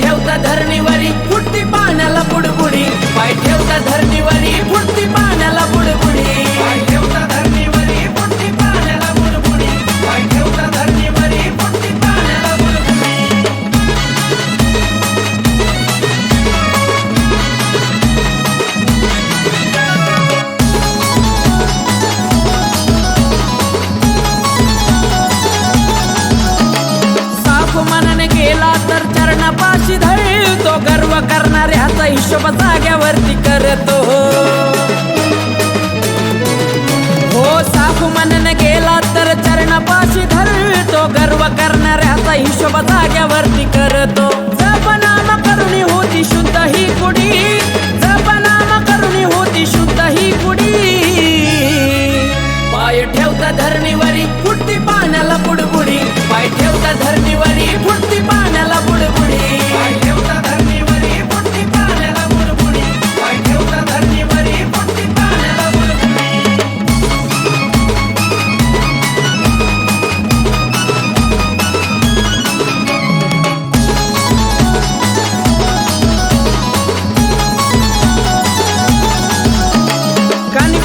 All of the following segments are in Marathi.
ठेवता धरणीवरी फुट त्याचा हिशोब जाग्यावरती करतो. हो साफ मनन गेला तर चरणापाशी धरतो. गर्व करणाऱ्याचा हिशोब जाग्यावरती करतो.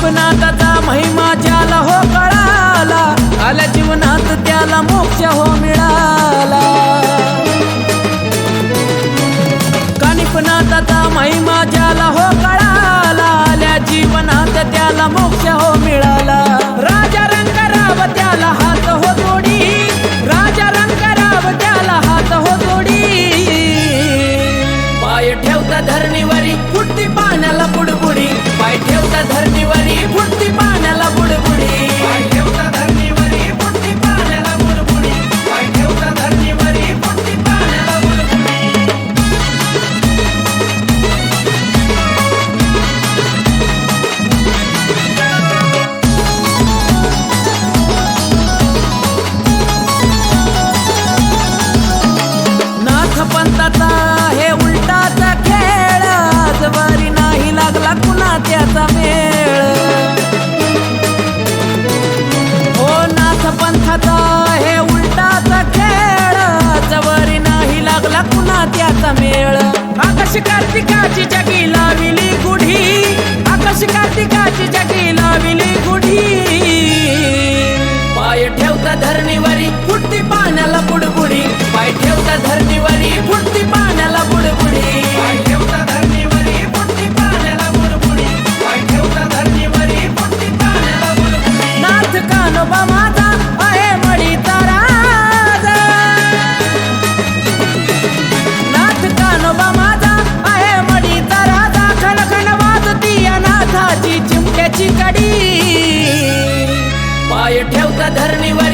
जीवनात आता महिमा ज्याला हो कळाला आल्या जीवनात त्याला मोक्ष हो मिळाला. कानिपणात महिमा ज्याला हो कळाला आल्या जीवनात त्याला मोक्ष हो मिळाला. काची जगी लाविली गुढी. आकाश कार्तिकाची जगी लाविली गुढी. पाय ठेवता धरणीवरी फुटती पाण्याला बुडबुडी. पाय ठेवता धरणीवरी फुटती पाण्याला बुडबुडी. धर्मी वर